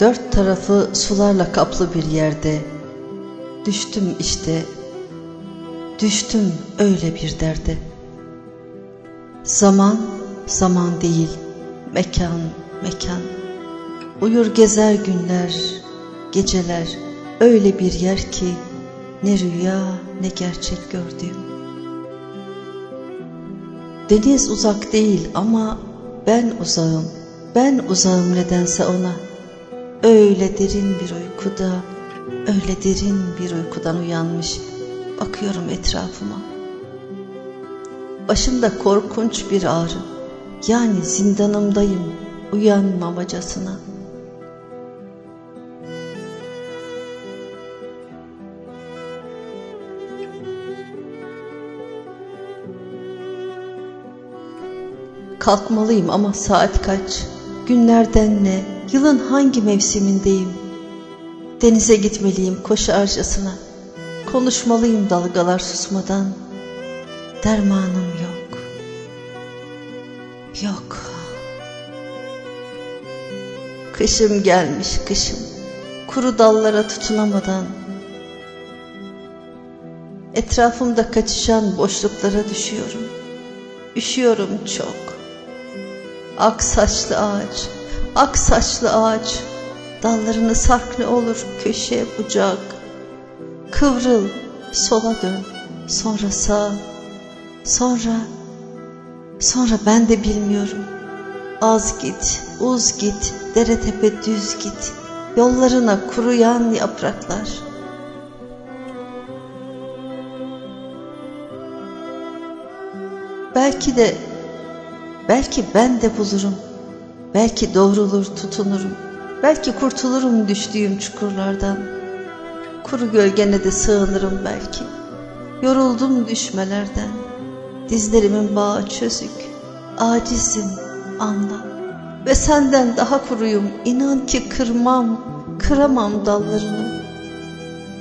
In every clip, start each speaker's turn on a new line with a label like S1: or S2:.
S1: Dört tarafı sularla kaplı bir yerde. Düştüm işte. Düştüm öyle bir derde. Zaman zaman değil Mekan mekan. Uyur gezer günler Geceler. Öyle bir yer ki Ne rüya ne gerçek gördüğüm. Deniz uzak değil ama ben uzağım. Ben uzağım nedense ona Öyle derin bir uykuda, öyle derin bir uykudan uyanmış bakıyorum etrafıma. Başımda korkunç bir ağrı, yani zindanımdayım uyanmamacasına. Kalkmalıyım ama saat kaç? Günlerden ne? Yılın hangi mevsimindeyim? Denize gitmeliyim koşarcasına. Konuşmalıyım dalgalar susmadan. Dermanım yok. Yok. Kışım gelmiş kışım. Kuru dallara tutunamadan. Etrafımda kaçışan boşluklara düşüyorum. Üşüyorum çok. Ak saçlı ağaç, ak saçlı ağaç, dallarını sark ne olur köşe bucak. Kıvrıl, sola dön, sonra sağ, sonra, sonra ben de bilmiyorum. Az git, uz git, dere tepe düz git, yollarına kuruyan yapraklar. Belki de Belki ben de bulurum. Belki doğrulur tutunurum. Belki kurtulurum düştüğüm çukurlardan. Kuru gölgene de sığınırım belki. Yoruldum düşmelerden. Dizlerimin bağı çözük. Acizim anla. Ve senden daha kuruyum. İnan ki kırmam, kıramam dallarını.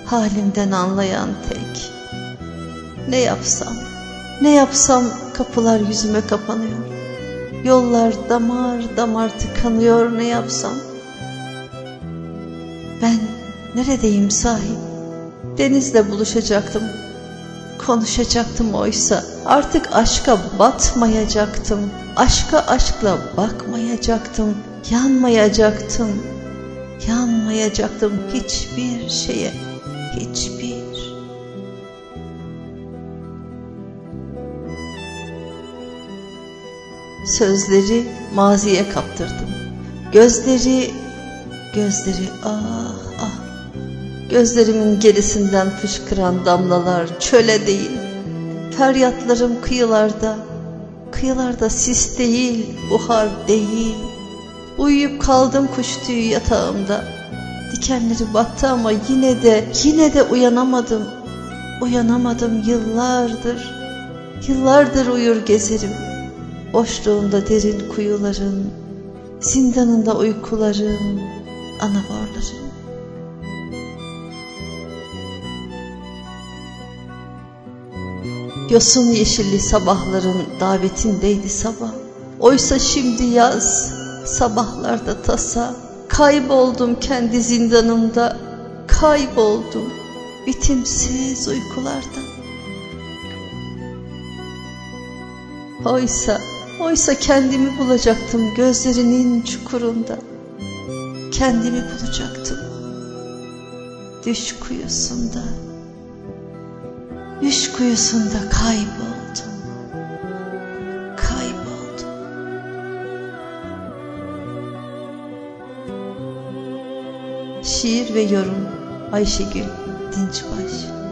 S1: Halimden anlayan tek. Ne yapsam, ne yapsam kapılar yüzüme kapanıyor. Yollar damar damar tıkanıyor ne yapsam. Ben neredeyim sahi? Denizle buluşacaktım. Konuşacaktım oysa artık aşka batmayacaktım. Aşka aşkla bakmayacaktım. Yanmayacaktım. Yanmayacaktım hiçbir şeye. Hiçbir. Sözleri maziye kaptırdım. Gözleri, gözleri ah ah. Gözlerimin gerisinden fışkıran damlalar çöle değil. Feryatlarım kıyılarda, kıyılarda sis değil, buhar değil. Uyuyup kaldım kuş tüyü yatağımda. Dikenleri battı ama yine de, yine de uyanamadım. Uyanamadım yıllardır. Yıllardır uyur gezerim. Boşluğunda derin kuyuların, zindanında uykuların, anavarların. Yosun yeşilli sabahların davetindeydi sabah. Oysa şimdi yaz, sabahlarda tasa. Kayboldum kendi zindanımda, kayboldum bitimsiz uykularda. Oysa Oysa kendimi bulacaktım gözlerinin çukurunda. Kendimi bulacaktım. Düş kuyusunda. Düş kuyusunda kayboldum. Kayboldum. Şiir ve yorum Ayşegül Dinçbaş